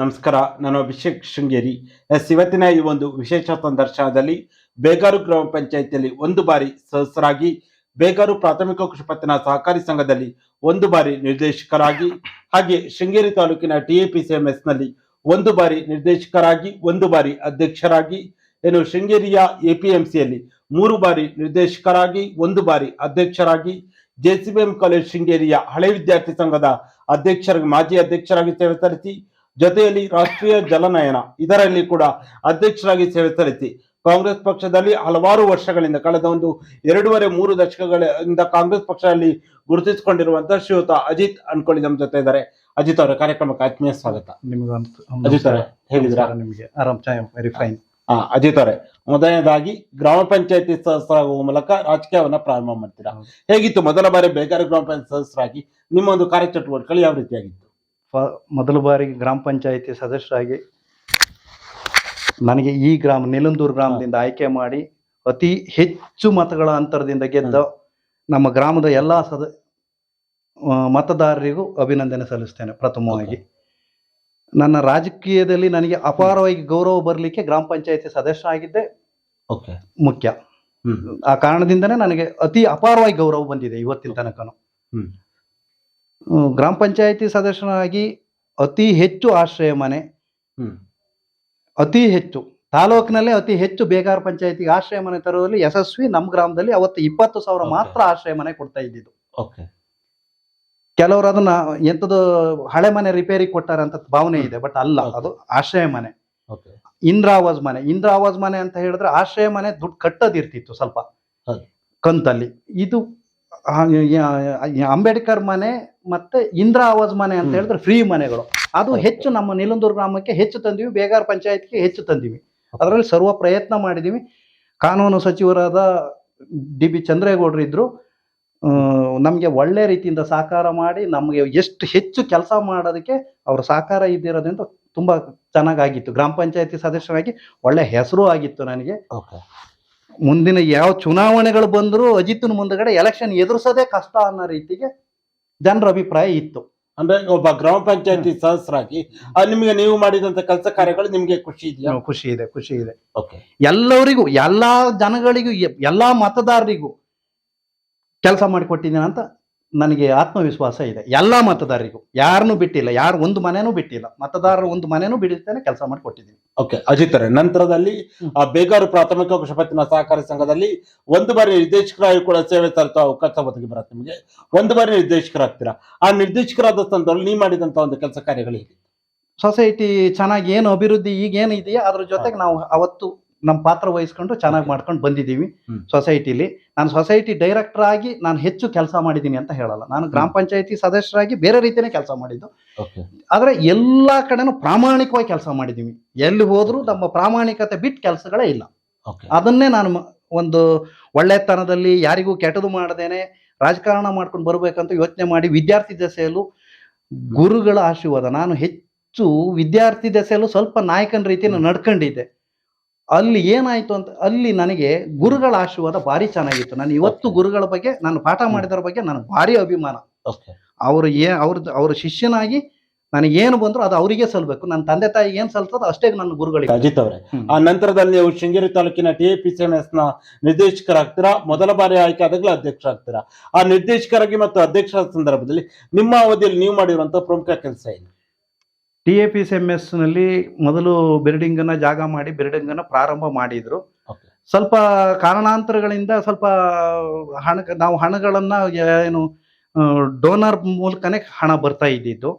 ನಮಸ್ಕಾರ, ನಾನು ಅಭಿಷೇಕ್ ಶೃಂಗೇರಿ. ಎಸ್, ಇವತ್ತಿನ ಈ ಒಂದು ವಿಶೇಷ ಸಂದರ್ಶನದಲ್ಲಿ ಬೇಗಾರು ಗ್ರಾಮ ಪಂಚಾಯಿತಿಯಲ್ಲಿ ಒಂದು ಬಾರಿ ಸದಸ್ಯರಾಗಿ, ಬೇಗಾರು ಪ್ರಾಥಮಿಕ ಕೃಷಿ ಪತ್ತಿನ ಸಹಕಾರಿ ಸಂಘದಲ್ಲಿ ಒಂದು ಬಾರಿ ನಿರ್ದೇಶಕರಾಗಿ, ಹಾಗೆ ಶೃಂಗೇರಿ ತಾಲೂಕಿನ ಟಿಎಪಿಸಿಎಂಎಸ್ನಲ್ಲಿ ಒಂದು ಬಾರಿ ನಿರ್ದೇಶಕರಾಗಿ, ಒಂದು ಬಾರಿ ಅಧ್ಯಕ್ಷರಾಗಿ ಏನು ಶೃಂಗೇರಿಯ ಎಪಿಎಂಸಿಯಲ್ಲಿ ಮೂರು ಬಾರಿ ನಿರ್ದೇಶಕರಾಗಿ, ಒಂದು ಬಾರಿ ಅಧ್ಯಕ್ಷರಾಗಿ, ಜೆಸಿಬಿಎಂ ಕಾಲೇಜ್ ಶೃಂಗೇರಿಯ ಹಳೆ ವಿದ್ಯಾರ್ಥಿ ಸಂಘದ ಅಧ್ಯಕ್ಷರಾಗಿ ಮಾಜಿ ಅಧ್ಯಕ್ಷರಾಗಿ ಸೇವೆ ಸಲ್ಲಿಸಿ ಜೊತೆಯಲ್ಲಿ ರಾಷ್ಟ್ರೀಯ ಜಲನಯನ ಇದರಲ್ಲಿ ಕೂಡ ಅಧ್ಯಕ್ಷರಾಗಿ ಸೇವೆ ಸಲ್ಲಿಸಿ. ಕಾಂಗ್ರೆಸ್ ಪಕ್ಷದಲ್ಲಿ ಹಲವಾರು ವರ್ಷಗಳಿಂದ ಕಳೆದ ಒಂದು ಎರಡೂವರೆ ಮೂರು ದಶಕಗಳಿಂದ ಕಾಂಗ್ರೆಸ್ ಪಕ್ಷದಲ್ಲಿ ಗುರುತಿಸಿಕೊಂಡಿರುವಂತಹ ಶ್ರೀಯುತ ಅಜಿತ್ ಅನ್ಕೊಳ್ಳಿ ನಮ್ಮ ಜೊತೆ ಇದ್ದಾರೆ. ಅಜಿತ್ ಅವರ ಕಾರ್ಯಕ್ರಮಕ್ಕೆ ಆತ್ಮೀಯ ಸ್ವಾಗತ. ನಿಮಗೆ ಅಜಿತ್ ಅವರೇ ಹೇಗಿದ್ದೀರಾ ನಿಮಗೆ. ಆರಾಮ್ ಚಾಯ್ ವೆರಿ ಫೈನ್ ಹಾ ಅಜಿತ್ ಅವರೇ ಮೊದಲನೇದಾಗಿ ಗ್ರಾಮ ಪಂಚಾಯತಿ ಸದಸ್ಯರಾಗುವ ಮೂಲಕ ರಾಜಕೀಯವನ್ನ ಪ್ರಾರಂಭ ಮಾಡ್ತೀರಾ? ಹೇಗಿತ್ತು? ಮೊದಲ ಬಾರಿ ಬೇಗಾರಿ ಗ್ರಾಮ ಪಂಚಾಯತ್ ಸದಸ್ಯರಾಗಿ ನಿಮ್ಮ ಒಂದು ಕಾರ್ಯಚಟುವಟಿಕೆಗಳು ಯಾವ ರೀತಿಯಾಗಿತ್ತು? ಮೊದಲ ಬಾರಿಗೆ ಗ್ರಾಮ ಪಂಚಾಯಿತಿ ಸದಸ್ಯರಾಗಿ ನನಗೆ ಈ ಗ್ರಾಮ ನಿಲಂದೂರು ಗ್ರಾಮದಿಂದ ಆಯ್ಕೆ ಮಾಡಿ ಅತಿ ಹೆಚ್ಚು ಮತಗಳ ಅಂತರದಿಂದ ಗೆದ್ದ ನಮ್ಮ ಗ್ರಾಮದ ಎಲ್ಲ ಸದ ಮತದಾರರಿಗೂ ಅಭಿನಂದನೆ ಸಲ್ಲಿಸ್ತೇನೆ ಪ್ರಥಮವಾಗಿ. ನನ್ನ ರಾಜಕೀಯದಲ್ಲಿ ನನಗೆ ಅಪಾರವಾಗಿ ಗೌರವ ಬರಲಿಕ್ಕೆ ಗ್ರಾಮ ಪಂಚಾಯಿತಿ ಸದಸ್ಯ ಆಗಿದ್ದೆ ಓಕೆ. ಮುಖ್ಯ. ಆ ಕಾರಣದಿಂದನೇ ನನಗೆ ಅತಿ ಅಪಾರವಾಗಿ ಗೌರವ ಬಂದಿದೆ ಇವತ್ತಿನ ತನಕನು. ಗ್ರಾಮ ಪಂಚಾಯಿತಿ ಸದಸ್ಯನಾಗಿ ಅತಿ ಹೆಚ್ಚು ಆಶ್ರಯ ಮನೆ. ಹ್ಮ್. ಅತಿ ಹೆಚ್ಚು ತಾಲೂಕಿನಲ್ಲೇ ಅತಿ ಹೆಚ್ಚು ಬೇಗಾರ ಪಂಚಾಯತಿಗೆ ಆಶ್ರಯ ಮನೆ ತರುವಲ್ಲಿ ಯಶಸ್ವಿ ನಮ್ಮ ಗ್ರಾಮದಲ್ಲಿ ಅವತ್ತು ಇಪ್ಪತ್ತು ಸಾವಿರ. ಮಾತ್ರ ಆಶ್ರಯ ಮನೆ ಕೊಡ್ತಾ ಇದ್ದಿದ್ದು. ಓಕೆ. ಕೆಲವರು ಅದನ್ನ ಎಂಥದ್ದು ಹಳೆ ಮನೆ ರಿಪೇರಿ ಕೊಟ್ಟಾರ ಅಂತ ಭಾವನೆ ಇದೆ ಬಟ್ ಅಲ್ಲ. ಅದು ಆಶ್ರಯ ಮನೆ. ಓಕೆ. ಇಂದ್ರ ಆವಾಸ್ ಮನೆ ಇಂದ್ರ ಆವಾಸ್ ಮನೆ ಅಂತ ಹೇಳಿದ್ರೆ ಆಶ್ರಯ ಮನೆ ದುಡ್ಡು ಕಟ್ಟೋದಿರ್ತಿತ್ತು ಸ್ವಲ್ಪ. ಕಂತಲ್ಲಿ. ಇದು ಅಂಬೇಡ್ಕರ್ ಮನೆ ಮತ್ತೆ ಇಂದ್ರ ಆವಾಜ್ ಮನೆ ಅಂತ ಹೇಳಿದ್ರೆ ಫ್ರೀ ಮನೆಗಳು. ಅದು ಹೆಚ್ಚು ನಮ್ಮ ನಿಲಂದೂರು ಗ್ರಾಮಕ್ಕೆ ಹೆಚ್ಚು ತಂದಿವಿ ಬೇಗಾರ್ ಪಂಚಾಯತ್ಗೆ ಹೆಚ್ಚು ತಂದಿವಿ. ಅದರಲ್ಲಿ ಸರ್ವ ಪ್ರಯತ್ನ ಮಾಡಿದೀವಿ. ಕಾನೂನು ಸಚಿವರಾದ ಡಿ ಬಿ ಚಂದ್ರೇಗೌಡರು ಇದ್ರು ನಮಗೆ ಒಳ್ಳೆ ರೀತಿಯಿಂದ ಸಹಕಾರ ಮಾಡಿ ನಮಗೆ ಎಷ್ಟು ಹೆಚ್ಚು ಕೆಲಸ ಮಾಡೋದಕ್ಕೆ ಅವ್ರ ಸಹಕಾರ ಇದ್ದಿರೋದ್ರಿಂದ ತುಂಬಾ ಚೆನ್ನಾಗಾಗಿತ್ತು. ಗ್ರಾಮ ಪಂಚಾಯತಿ ಸದಸ್ಯರಾಗಿ ಒಳ್ಳೆ ಹೆಸರು ಆಗಿತ್ತು ನನಗೆ. ಮುಂದಿನ ಯಾವ ಚುನಾವಣೆಗಳು ಬಂದರೂ ಅಜಿತ್ನ ಮುಂದಗಡೆ ಎಲೆಕ್ಷನ್ ಎದುರಿಸೋದೇ ಕಷ್ಟ ಅನ್ನೋ ರೀತಿಗೆ ಜನರ ಅಭಿಪ್ರಾಯ ಇತ್ತು. ಅಂದ್ರೆ ಒಬ್ಬ ಗ್ರಾಮ ಪಂಚಾಯತಿ ಸದಸ್ಯರಾಗಿ ಆ, ನಿಮಗೆ ನೀವು ಮಾಡಿದಂತ ಕೆಲಸ ಕಾರ್ಯಗಳು ನಿಮ್ಗೆ ಖುಷಿ ಇದೆಯಾ? ಖುಷಿ ಇದೆ ಖುಷಿ ಇದೆ. ಓಕೆ. ಎಲ್ಲರಿಗೂ ಎಲ್ಲಾ ಜನಗಳಿಗೂ ಎಲ್ಲಾ ಮತದಾರರಿಗೂ ಕೆಲಸ ಮಾಡಿಕೊಟ್ಟಿದ್ದೀನಿ ಅಂತ ನನಗೆ ಆತ್ಮವಿಶ್ವಾಸ ಇದೆ. ಎಲ್ಲ ಮತದಾರರಿಗೂ. ಯಾರನ್ನೂ ಬಿಟ್ಟಿಲ್ಲ. ಯಾರು ಒಂದು ಮನೆನೂ ಬಿಟ್ಟಿಲ್ಲ. ಮತದಾರರು ಒಂದು ಮನೆನೂ ಬಿಡುತ್ತೇನೆ ಕೆಲಸ ಮಾಡಿಕೊಟ್ಟಿದ್ದೀನಿ. ಓಕೆ ಅಜಿತರೆ ನಂತರದಲ್ಲಿ ಆ ಬೇಗಾರು ಪ್ರಾಥಮಿಕ ಕೃಷಿಪತ್ತಿನ ಸಹಕಾರಿ ಸಂಘದಲ್ಲಿ ಒಂದು ಬಾರಿ ನಿರ್ದೇಶಕರಾಗಿ ಕೂಡ ಸೇವೆ ಸಲ್ಲಿಸುವ ಅವಕಾಶ ಒದಗಿ ಬರುತ್ತೆ ನಿಮಗೆ. ಒಂದು ಬಾರಿ ನಿರ್ದೇಶಕರಾಗ್ತೀರಾ? ಆ ನಿರ್ದೇಶಕರಾದ ಸಂದರ್ಭದಲ್ಲಿ ನೀವು ಮಾಡಿದಂತ ಒಂದು ಕೆಲಸ ಕಾರ್ಯಗಳು ಹೇಗೆ? ಸೊಸೈಟಿ ಚೆನ್ನಾಗಿ ಏನು ಅಭಿವೃದ್ಧಿ ಈಗೇನು ಇದೆಯಾ? ಅದ್ರ ಜೊತೆಗೆ ನಾವು ಅವತ್ತು ನಮ್ಮ ಪಾತ್ರ ವಹಿಸ್ಕೊಂಡು ಚೆನ್ನಾಗಿ ಮಾಡ್ಕೊಂಡು ಬಂದಿದ್ದೀವಿ. ಸೊಸೈಟಿಲಿ ನಾನು ಸೊಸೈಟಿ ಡೈರೆಕ್ಟರ್ ಆಗಿ ನಾನು ಹೆಚ್ಚು ಕೆಲಸ ಮಾಡಿದ್ದೀನಿ ಅಂತ ಹೇಳಲ್ಲ. ನಾನು ಗ್ರಾಮ ಪಂಚಾಯತಿ ಸದಸ್ಯರಾಗಿ ಬೇರೆ ರೀತಿಯೇ ಕೆಲಸ ಮಾಡಿದ್ದು. ಆದರೆ ಎಲ್ಲ ಕಡೆನೂ ಪ್ರಾಮಾಣಿಕವಾಗಿ ಕೆಲಸ ಮಾಡಿದ್ದೀವಿ. ಎಲ್ಲಿ ಹೋದರೂ ನಮ್ಮ ಪ್ರಾಮಾಣಿಕತೆ ಬಿಟ್ಟು ಕೆಲಸಗಳೇ ಇಲ್ಲ. ಅದನ್ನೇ ನಾನು ಒಂದು ಒಳ್ಳೆತನದಲ್ಲಿ ಯಾರಿಗೂ ಕೆಟ್ಟದು ಮಾಡದೇನೆ ರಾಜಕಾರಣ ಮಾಡ್ಕೊಂಡು ಬರಬೇಕಂತ ಯೋಚನೆ ಮಾಡಿ ವಿದ್ಯಾರ್ಥಿ ದೆಸೆಯಲ್ಲೂ ಗುರುಗಳ ಆಶೀರ್ವಾದ. ನಾನು ಹೆಚ್ಚು ವಿದ್ಯಾರ್ಥಿ ದೆಸೆಯಲ್ಲೂ ಸ್ವಲ್ಪ ನಾಯಕನ ರೀತಿಯನ್ನು ನಡ್ಕೊಂಡಿದ್ದೆ. ಅಲ್ಲಿ ಏನಾಯ್ತು ಅಂತ ಅಲ್ಲಿ ನನಗೆ ಗುರುಗಳ ಆಶೀರ್ವಾದ ಭಾರಿ ಚೆನ್ನಾಗಿತ್ತು. ನಾನು ಇವತ್ತು ಗುರುಗಳ ಬಗ್ಗೆ ನಾನು ಪಾಠ ಮಾಡಿದರ ಬಗ್ಗೆ ನನಗೆ ಭಾರಿ ಅಭಿಮಾನ. ಅವರು ಏ ಅವ್ರದ್ದು ಅವ್ರ ಶಿಷ್ಯನಾಗಿ ನನಗೆ ಏನು ಬಂದ್ರು ಅದು ಅವರಿಗೆ ಸಲ್ಬೇಕು. ನನ್ನ ತಂದೆ ತಾಯಿ ಏನ್ ಸಲ್ತದೋ ಅಷ್ಟೇ ನನ್ನ ಗುರುಗಳಿಗೆ. ಅಜಿತ್ ಅವರೇ ಆ ನಂತರದಲ್ಲಿ ನೀವು ಶೃಂಗೇರಿ ತಾಲೂಕಿನ ಟಿ ಪಿ ಎಸ್ ಎನ್ ಎಸ್ನ ನಿರ್ದೇಶಕರಾಗ್ತೀರಾ? ಮೊದಲ ಬಾರಿ ಆಯ್ಕೆ ಆದಾಗಲೇ ಅಧ್ಯಕ್ಷರಾಗ್ತೀರಾ? ಆ ನಿರ್ದೇಶಕರಾಗಿ ಮತ್ತು ಅಧ್ಯಕ್ಷರ ಸಂದರ್ಭದಲ್ಲಿ ನಿಮ್ಮ ಅವಧಿಯಲ್ಲಿ ನೀವು ಮಾಡಿರುವಂತಹ ಪ್ರಮುಖ ಕೆಲಸ ಏನು? T A P C M ಎಸ್ನಲ್ಲಿ ಮೊದಲು ಬಿಲ್ಡಿಂಗ್ ಅನ್ನ ಜಾಗ ಮಾಡಿ ಬಿಲ್ಡಿಂಗ್ ಅನ್ನ ಪ್ರಾರಂಭ ಮಾಡಿದ್ರು. ಸ್ವಲ್ಪ ಕಾರಣಾಂತರಗಳಿಂದ ಸ್ವಲ್ಪ ಹಣ ನಾವು ಹಣಗಳನ್ನ ಏನು ಡೋನರ್ ಮೂಲಕನೇ ಹಣ ಬರ್ತಾ ಇದ್ದಿದ್ದು.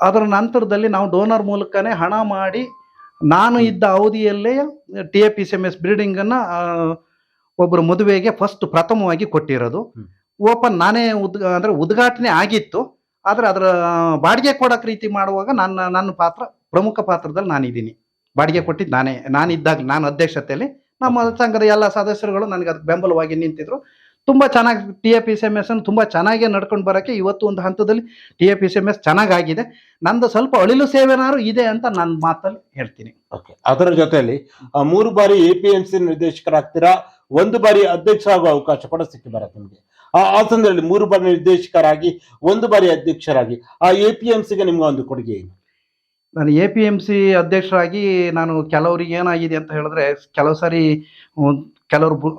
ಅದರ ನಂತರದಲ್ಲಿ ನಾವು ಡೋನರ್ ಮೂಲಕನೇ ಹಣ ಮಾಡಿ ನಾನು ಇದ್ದ ಅವಧಿಯಲ್ಲೇ T A P C M S building ಅನ್ನ ಆ, ಒಬ್ಬರು ಮದುವೆಗೆ ಫಸ್ಟ್ ಪ್ರಥಮವಾಗಿ ಕೊಟ್ಟಿರೋದು. ಓಪನ್ ನಾನೇ ಉದ್ ಅಂದ್ರೆ ಉದ್ಘಾಟನೆ ಆಗಿತ್ತು. ಆದ್ರೆ ಅದರ ಬಾಡಿಗೆ ಕೊಡಕ್ ರೀತಿ ಮಾಡುವಾಗ ನನ್ನ ನನ್ನ ಪಾತ್ರ, ಪ್ರಮುಖ ಪಾತ್ರದಲ್ಲಿ ನಾನಿದ್ದೀನಿ. ಬಾಡಿಗೆ ಕೊಟ್ಟಿದ್ದು ನಾನೇ, ನಾನಿದ್ದಾಗ, ನಾನು ಅಧ್ಯಕ್ಷತೆಯಲ್ಲಿ ನಮ್ಮ ಸಂಘದ ಎಲ್ಲ ಸದಸ್ಯರುಗಳು ನನಗೆ ಅದಕ್ಕೆ ಬೆಂಬಲವಾಗಿ ನಿಂತಿದ್ರು. ತುಂಬ ಚೆನ್ನಾಗಿ, T A P C M S ಅನ್ನು ತುಂಬ ಚೆನ್ನಾಗಿ ನಡ್ಕೊಂಡು ಬರೋಕ್ಕೆ ಇವತ್ತು ಒಂದು ಹಂತದಲ್ಲಿ T A P C M S ಚೆನ್ನಾಗಾಗಿದೆ. ನಂದು ಸ್ವಲ್ಪ ಅಳಿಲು ಸೇವೆನಾರು ಇದೆ ಅಂತ ನನ್ನ ಮಾತಲ್ಲಿ ಹೇಳ್ತೀನಿ. ಓಕೆ, ಅದರ ಜೊತೆಯಲ್ಲಿ ಮೂರು ಬಾರಿ ಎ ಪಿ ಎಂ ಸಿ ನಿರ್ದೇಶಕರಾಗ್ತೀರಾ? ಒಂದು ಬಾರಿ ಅಧ್ಯಕ್ಷ ಆಗುವ ಅವಕಾಶ ಕೂಡ ಸಿಕ್ಕಿ ನಿಮಗೆ. ಆ ಆ ಸಂದರ್ಭದಲ್ಲಿ ಮೂರು ಬಾರಿ ನಿರ್ದೇಶಕರಾಗಿ ಒಂದು ಬಾರಿ ಅಧ್ಯಕ್ಷರಾಗಿ. ಆ ಎಪಿಎಂಸಿಗೆ ನಿಮ್ಗೆ ಒಂದು ಕೊಡುಗೆ ಏನು? ನಾನು ಎ ಪಿ ಎಂ ಸಿ ಅಧ್ಯಕ್ಷರಾಗಿ ನಾನು ಕೆಲವರಿಗೆ ಏನಾಗಿದೆ ಅಂತ ಹೇಳಿದ್ರೆ ಕೆಲವು ಸಾರಿ ಕೆಲವರು